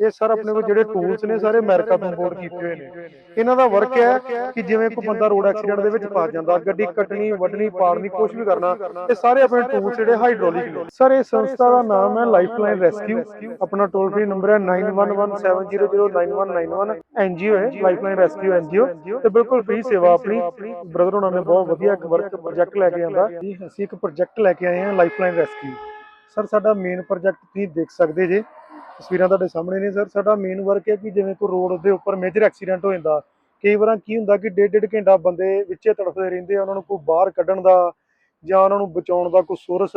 ਇਹ ਸਰ ਆਪਣੇ ਕੋਲ ਜਿਹੜੇ ਟੂਲਸ ਨੇ ਸਾਰੇ ਅਮਰੀਕਾ ਤੋਂ ਇੰਪੋਰਟ ਕੀਤੇ ਹੋਏ ਨੇ। ਇਹਨਾਂ ਦਾ ਵਰਕ ਹੈ ਕਿ ਜਿਵੇਂ ਕੋਈ ਬੰਦਾ ਰੋਡ ਐਕਸੀਡੈਂਟ ਦੇ ਵਿੱਚ ਫਸ ਜਾਂਦਾ ਗੱਡੀ ਕੱਟਣੀ ਵੱਢਣੀ ਪਾੜਨੀ ਕੁਝ ਵੀ ਕਰਨਾ ਇਹ ਸਾਰੇ ਆਪਣੇ ਟੂਲਸ ਜਿਹੜੇ ਹਾਈਡ੍ਰੋਲਿਕ ਨੇ। ਸਰ ਇਹ ਸੰਸਥਾ ਦਾ ਨਾਮ ਹੈ ਲਾਈਫਲਾਈਨ ਰੈਸਕਿਊ ਆਪਣਾ ਟੋਲ ਫ੍ਰੀ ਨੰਬਰ ਹੈ 9117009191 ਐਨਜੀਓ ਹੈ ਲਾਈਫਲਾਈਨ ਰੈਸਕਿਊ ਐਨਜੀਓ ਤੇ ਬਿਲਕੁਲ ਫ੍ਰੀ ਸੇਵਾ ਆਪਣੀ। ਬ੍ਰਦਰ ਉਹਨਾਂ ਨੇ ਬਹੁਤ ਵਧੀਆ ਇੱਕ ਵਰਕ ਪ੍ਰੋਜੈਕਟ ਲੈ ਕੇ ਆਂਦਾ। ਜੀ ਅਸੀਂ ਇੱਕ ਪ੍ਰੋਜੈਕਟ ਲੈ ਕੇ ਆਏ ਹਾਂ ਲਾਈਫਲਾਈਨ ਰੈਸਕਿਊ ਸਰ ਸਾਡਾ ਮੇਨ ਪ੍ਰੋਜੈਕਟ ਤੁਸੀਂ ਦੇਖ ਸਕਦੇ ਜੇ ਤਸਵੀਰਾਂ ਤੁਹਾਡੇ ਸਾਹਮਣੇ ਨੇ, ਸਰ। ਸਾਡਾ ਮੇਨ ਵਰਕ ਹੈ ਕਿ ਜਿਵੇਂ ਕੋਈ ਰੋਡ ਦੇ ਉੱਪਰ ਮੇਜਰ ਐਕਸੀਡੈਂਟ ਹੋ ਜਾਂਦਾ, ਕਈ ਵਾਰਾਂ ਕੀ ਹੁੰਦਾ ਕਿ ਡੇਢ ਡੇਢ ਘੰਟਾ ਬੰਦੇ ਵਿੱਚੇ ਤੜਫਦੇ ਰਹਿੰਦੇ ਆ, ਉਹਨਾਂ ਨੂੰ ਕੋਈ ਬਾਹਰ ਕੱਢਣ ਦਾ ਜਾਂ ਉਹਨਾਂ ਨੂੰ ਬਚਾਉਣ ਦਾ ਕੋਈ ਸੋਰਸ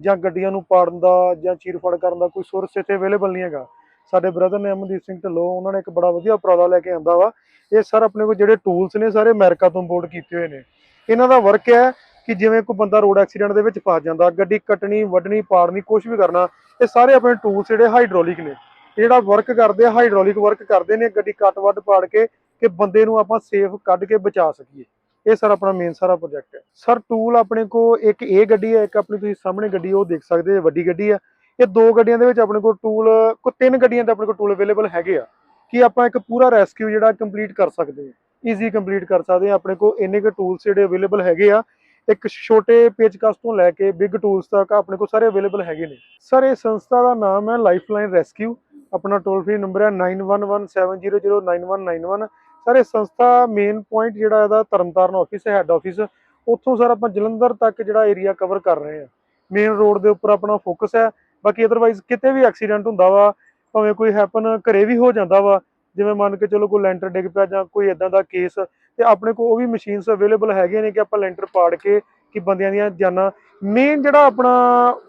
ਜਾਂ ਗੱਡੀਆਂ ਨੂੰ ਪਾੜਨ ਦਾ ਜਾਂ ਚੀਰਫੜ ਕਰਨ ਦਾ ਕੋਈ ਸੋਰਸ ਇੱਥੇ ਅਵੇਲੇਬਲ ਨਹੀਂ ਹੈਗਾ। ਸਾਡੇ ਬ੍ਰਦਰ ਨੇ ਅਮਨਦੀਪ ਸਿੰਘ ਢਿੱਲੋਂ, ਉਹਨਾਂ ਨੇ ਇੱਕ ਬੜਾ ਵਧੀਆ ਉਪਰਾਲਾ ਲੈ ਕੇ ਆਂਦਾ ਵਾ। ਇਹ ਸਰ ਆਪਣੇ ਕੋਲ ਜਿਹੜੇ ਟੂਲਸ ਨੇ, ਸਾਰੇ ਅਮਰੀਕਾ ਤੋਂ ਇੰਪੋਰਟ ਕੀਤੇ ਹੋਏ ਨੇ। ਇਹਨਾਂ ਦਾ ਵਰਕ ਹੈ ਕਿ ਜਿਵੇਂ ਕੋਈ ਬੰਦਾ ਰੋਡ ਐਕਸੀਡੈਂਟ ਦੇ ਵਿੱਚ ਫਸ ਜਾਂਦਾ, ਗੱਡੀ ਕੱਟਣੀ, ਵੱਢਣੀ, ਪਾੜਨੀ ਕੁਝ ਵੀ ਕਰਨਾ, ਇਹ ਸਾਰੇ ਆਪਣੇ ਟੂਲਸ ਜਿਹੜੇ ਹਾਈਡ੍ਰੋਲਿਕ ਨੇ। ਜਿਹੜਾ ਵਰਕ ਕਰਦੇ ਆ ਹਾਈਡ੍ਰੋਲਿਕ ਵਰਕ ਕਰਦੇ ਨੇ, ਗੱਡੀ ਕੱਟ, ਵੱਢ, ਪਾੜ ਕੇ ਕਿ ਬੰਦੇ ਨੂੰ ਆਪਾਂ ਸੇਫ ਕੱਢ ਕੇ ਬਚਾ ਸਕੀਏ। ਇਹ ਸਰ ਆਪਣਾ ਮੇਨ ਸਾਰਾ ਪ੍ਰੋਜੈਕਟ ਹੈ। ਸਰ ਟੂਲ ਆਪਣੇ ਕੋ ਇੱਕ ਇਹ ਗੱਡੀ ਹੈ, ਇੱਕ ਆਪਣੀ ਤੁਸੀਂ ਸਾਹਮਣੇ ਗੱਡੀ, ਉਹ ਦੇਖ ਸਕਦੇ ਜੇ ਵੱਡੀ ਗੱਡੀ ਆ ਇਹ ਦੋ ਗੱਡੀਆਂ ਦੇ ਵਿੱਚ ਆਪਣੇ ਕੋਲ ਟੂਲ ਕੋ ਤਿੰਨ ਗੱਡੀਆਂ ਦੇ ਆਪਣੇ ਕੋਲ ਟੂਲ ਅਵੇਲੇਬਲ ਹੈਗੇ ਆ। ਕਿ ਆਪਾਂ ਇੱਕ ਪੂਰਾ ਰੈਸਕਿਊ ਜਿਹੜਾ ਕੰਪਲੀਟ ਕਰ ਸਕਦੇ ਹਾਂ। ਈਜ਼ੀ ਕੰਪਲੀਟ ਕਰ ਸਕਦੇ ਹਾਂ, ਆਪਣੇ ਕੋਲ ਇੰਨੇ ਕੁ ਟੂਲਸ ਜਿਹੜੇ ਅਵੇਲੇਬਲ ਹੈਗੇ ਆ। ਇੱਕ ਛੋਟੇ ਪੇਚਕਸ ਤੋਂ ਲੈ ਕੇ ਬਿਗ ਟੂਲਸ ਤੱਕ ਆਪਣੇ ਕੋਲ ਸਾਰੇ ਅਵੇਲੇਬਲ ਹੈਗੇ ਨੇ। ਸਰ ਇਹ ਸੰਸਥਾ ਦਾ ਨਾਮ ਹੈ ਲਾਈਫਲਾਈਨ ਰੈਸਕਿਊ ਆਪਣਾ ਟੋਲ ਫ੍ਰੀ ਨੰਬਰ ਹੈ 9117009191 ਸਰ ਇਹ ਸੰਸਥਾ ਮੇਨ ਪੁਆਇੰਟ ਜਿਹੜਾ ਇਹਦਾ ਤਰਨਤਾਰਨ ਆਫਿਸ ਹੈ ਹੈੱਡ ਆਫਿਸ ਉੱਥੋਂ ਸਰ ਆਪਾਂ ਜਲੰਧਰ ਤੱਕ ਜਿਹੜਾ ਏਰੀਆ ਕਵਰ ਕਰ ਰਹੇ ਹਾਂ। ਮੇਨ ਰੋਡ ਦੇ ਉੱਪਰ ਆਪਣਾ ਫੋਕਸ ਹੈ। ਬਾਕੀ ਅਦਰਵਾਈਜ਼ ਕਿਤੇ ਵੀ ਐਕਸੀਡੈਂਟ ਹੁੰਦਾ ਵਾ, ਭਾਵੇਂ ਕੋਈ ਹੈਪਨ ਘਰੇ ਵੀ ਹੋ ਜਾਂਦਾ ਵਾ, ਜਿਵੇਂ ਮੰਨ ਕੇ ਚਲੋ ਕੋਈ ਲੈਂਟਰ ਡਿੱਗ ਪਿਆ ਜਾਂ ਕੋਈ ਇਦਾਂ ਦਾ ਕੇਸ ਤੇ ਆਪਣੇ ਕੋਲ ਉਹ ਵੀ ਮਸ਼ੀਨਸ ਅਵੇਲੇਬਲ ਹੈਗੇ ਨੇ ਕਿ ਆਪਾਂ ਲੈਂਟਰ ਪਾੜ ਕੇ ਕਿ ਬੰਦਿਆਂ ਦੀਆਂ ਜਾਨਾਂ। ਮੇਨ ਜਿਹੜਾ ਆਪਣਾ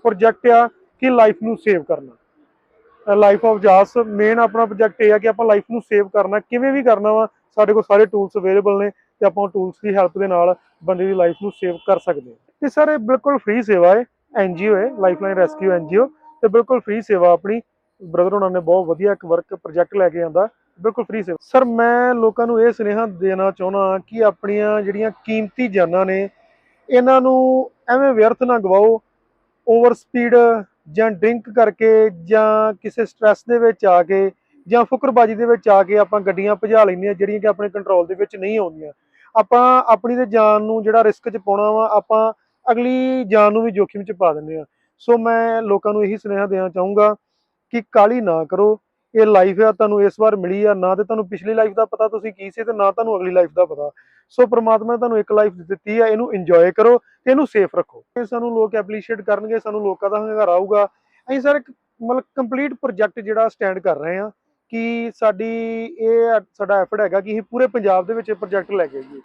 ਪ੍ਰੋਜੈਕਟ ਆ ਕਿ ਲਾਈਫ ਨੂੰ ਸੇਵ ਕਰਨਾ। ਲਾਈਫ ਆਫ ਜਾਸ ਮੇਨ ਆਪਣਾ ਪ੍ਰੋਜੈਕਟ ਇਹ ਆ ਕਿ ਆਪਾਂ ਲਾਈਫ ਨੂੰ ਸੇਵ ਕਰਨਾ, ਕਿਵੇਂ ਵੀ ਕਰਨਾ ਵਾ, ਸਾਡੇ ਕੋਲ ਸਾਰੇ ਟੂਲਸ ਅਵੇਲੇਬਲ ਨੇ ਤੇ ਆਪਾਂ ਉਹ ਟੂਲਸ ਦੀ ਹੈਲਪ ਦੇ ਨਾਲ ਬੰਦੇ ਦੀ ਲਾਈਫ ਨੂੰ ਸੇਵ ਕਰ ਸਕਦੇ ਹਾਂ। ਤੇ ਸਰ ਇਹ ਬਿਲਕੁਲ ਫ੍ਰੀ ਸੇਵਾ ਹੈ ਐਨਜੀਓ ਹੈ ਲਾਈਫਲਾਈਨ ਰੈਸਕਿਊ ਐਨਜੀਓ ਤੇ ਬਿਲਕੁਲ ਫ੍ਰੀ ਸੇਵਾ ਆਪਣੀ। ਬ੍ਰਦਰ ਉਹਨਾਂ ਨੇ ਬਹੁਤ ਵਧੀਆ ਇੱਕ ਵਰਕ ਪ੍ਰੋਜੈਕਟ ਲੈ ਕੇ ਆਂਦਾ। ਬਿਲਕੁਲ ਫ੍ਰੀ ਸੇਵਾ। ਸਰ, ਮੈਂ ਲੋਕਾਂ ਨੂੰ ਇਹ ਸੁਨੇਹਾ ਦੇਣਾ ਚਾਹੁੰਦਾ ਕਿ ਆਪਣੀਆਂ ਜਿਹੜੀਆਂ ਕੀਮਤੀ ਜਾਨਾਂ ਨੇ, ਇਹਨਾਂ ਨੂੰ ਐਵੇਂ ਵਿਅਰਥ ਨਾ ਗਵਾਓ ਓਵਰ ਸਪੀਡ ਜਾਂ ਡਰਿੰਕ ਕਰਕੇ ਜਾਂ ਕਿਸੇ ਸਟ੍ਰੈਸ ਦੇ ਵਿੱਚ ਆ ਕੇ ਜਾਂ ਫੁਕਰਬਾਜੀ ਦੇ ਵਿੱਚ ਆ ਕੇ ਆਪਾਂ ਗੱਡੀਆਂ ਭਜਾ ਲੈਂਦੇ ਆ ਜਿਹੜੀਆਂ ਕਿ ਆਪਣੇ ਕੰਟਰੋਲ ਦੇ ਵਿੱਚ ਨਹੀਂ ਆਉਂਦੀਆਂ। ਆਪਾਂ ਆਪਣੀ ਤੇ ਜਾਨ ਨੂੰ ਜਿਹੜਾ ਰਿਸਕ 'ਚ ਪਾਉਣਾ ਵਾ, ਆਪਾਂ ਅਗਲੀ ਜਾਨ ਨੂੰ ਵੀ ਜੋਖਿਮ 'ਚ ਪਾ ਦਿੰਦੇ ਆ ਸੋ ਮੈਂ ਲੋਕਾਂ ਨੂੰ ਇਹੀ ਸੁਨੇਹਾ ਦੇਣਾ ਚਾਹੂੰਗਾ ਕਿ ਕਾਲੀ ਨਾ ਕਰੋ ਇਹ ਲਾਈਫ ਆ, ਤੁਹਾਨੂੰ ਇਸ ਵਾਰ ਮਿਲੀ ਆ, ਨਾ ਤੇ ਤੁਹਾਨੂੰ ਪਿਛਲੀ ਲਾਈਫ ਦਾ ਪਤਾ ਤੁਸੀਂ ਕੀ ਸੀ ਤੇ ਨਾ ਤੁਹਾਨੂੰ ਅਗਲੀ ਲਾਈਫ ਦਾ ਪਤਾ। ਸੋ ਪ੍ਰਮਾਤਮਾ ਨੇ ਤੁਹਾਨੂੰ ਇੱਕ ਲਾਈਫ ਦਿੱਤੀ ਆ, ਇਹਨੂੰ ਇੰਜੋਏ ਕਰੋ ਤੇ ਇਹਨੂੰ ਸੇਫ ਰੱਖੋ। ਇਹ ਸਾਨੂੰ ਲੋਕ ਐਪਰੀਸ਼ੀਏਟ ਕਰਨਗੇ, ਸਾਨੂੰ ਲੋਕਾਂ ਦਾ ਹੰਗਾਰਾ ਆਊਗਾ। ਅਸੀਂ ਸਰ ਮਤਲਬ ਕੰਪਲੀਟ ਪ੍ਰੋਜੈਕਟ ਜਿਹੜਾ ਸਟੈਂਡ ਕਰ ਰਹੇ ਆ ਕਿ ਸਾਡੀ ਇਹ ਸਾਡਾ ਐਫਰਟ ਹੈਗਾ ਕਿ ਅਸੀਂ ਪੂਰੇ ਪੰਜਾਬ ਦੇ ਵਿੱਚ ਇਹ ਪ੍ਰੋਜੈਕਟ ਲੈ ਕੇ ਆਈਏ।